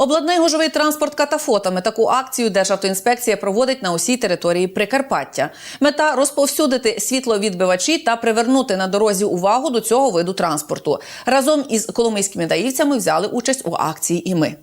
Обладнай гужовий транспорт катафотами. Таку акцію Державтоінспекція проводить на усій території Прикарпаття. Мета розповсюдити світловідбивачі та привернути на дорозі увагу до цього виду транспорту. Разом із коломийськими даївцями взяли участь у акції. І ми.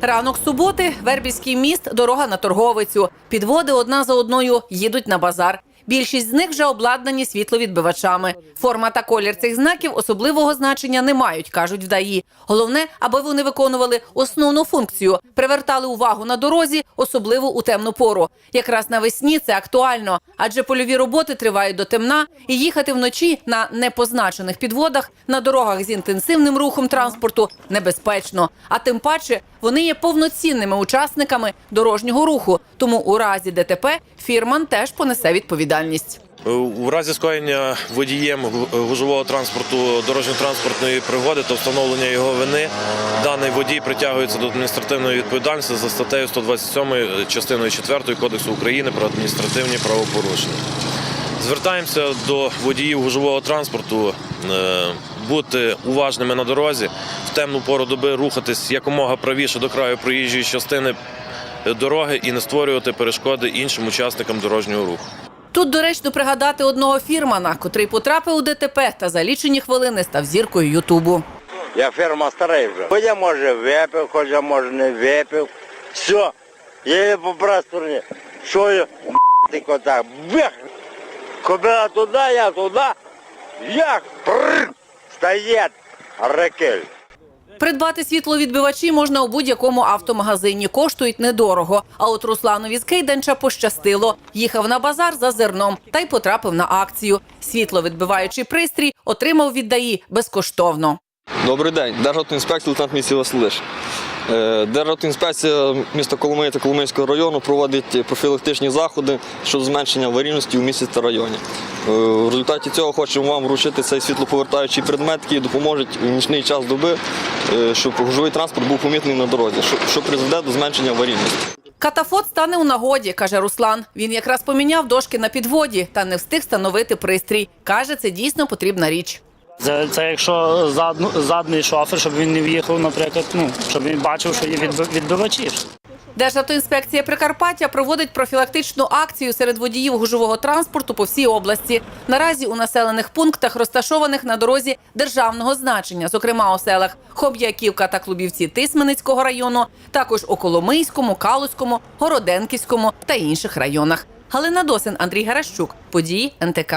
Ранок суботи, Вербівський міст, дорога на торговицю. Підводи одна за одною їдуть на базар. Більшість з них вже обладнані світловідбивачами. Форма та колір цих знаків особливого значення не мають, кажуть вдаї. Головне, аби вони виконували основну функцію, привертали увагу на дорозі, особливо у темну пору. Якраз навесні це актуально, адже польові роботи тривають до темна, і їхати вночі на непозначених підводах на дорогах з інтенсивним рухом транспорту небезпечно. А тим паче вони є повноцінними учасниками дорожнього руху. Тому у разі ДТП фірман теж понесе відповідальність. У разі скоєння водієм гужового транспорту дорожньо-транспортної пригоди та встановлення його вини, даний водій притягується до адміністративної відповідальності за статтею 127 частиною 4 Кодексу України про адміністративні правопорушення. Звертаємося до водіїв гужового транспорту е, бути уважними на дорозі, в темну пору доби рухатись якомога правіше до краю проїжджої частини е, дороги і не створювати перешкоди іншим учасникам дорожнього руху. Тут доречно пригадати одного фірмана, котрий потрапив у ДТП та за лічені хвилини став зіркою Ютубу. Я ферма старий вже. Хоч я може випив, хоч я може не випив. Все. Я її по просторі. Що я тільки так. Бех. Кобила туди, я туди. Як? Стоять. Ракель. Придбати світловідбивачі можна у будь-якому автомагазині. Коштують недорого. А от Русланові з Кейденча пощастило. Їхав на базар за зерном та й потрапив на акцію. Світловідбиваючий пристрій отримав від ДАІ безкоштовно. Добрий день, Державтоінспекція лейтенант місії Василиш. Е, Державтоінспекція міста Коломиї та Коломийського району проводить профілактичні заходи щодо зменшення аварійності у місті та районі. Е, В результаті цього хочемо вам вручити цей світлоповертаючий предмет, який допоможе в нічний час доби, е, щоб гужовий транспорт був помітний на дорозі, що- призведе до зменшення аварійності. Катафот стане у нагоді, каже Руслан. Він якраз поміняв дошки на підводі та не встиг встановити пристрій. Каже, це дійсно потрібна річ. Це, це якщо задну, задний шофер, щоб він не в'їхав, наприклад, ну щоб він бачив, що є відби- відбивачі. Державтоінспекція Прикарпаття проводить профілактичну акцію серед водіїв гужового транспорту по всій області. Наразі у населених пунктах, розташованих на дорозі державного значення, зокрема у селах Хоб'яківка та Клубівці Тисменицького району, також у Коломийському, Калузькому, Городенківському та інших районах. Галина Досин, Андрій Гаращук. Події НТК.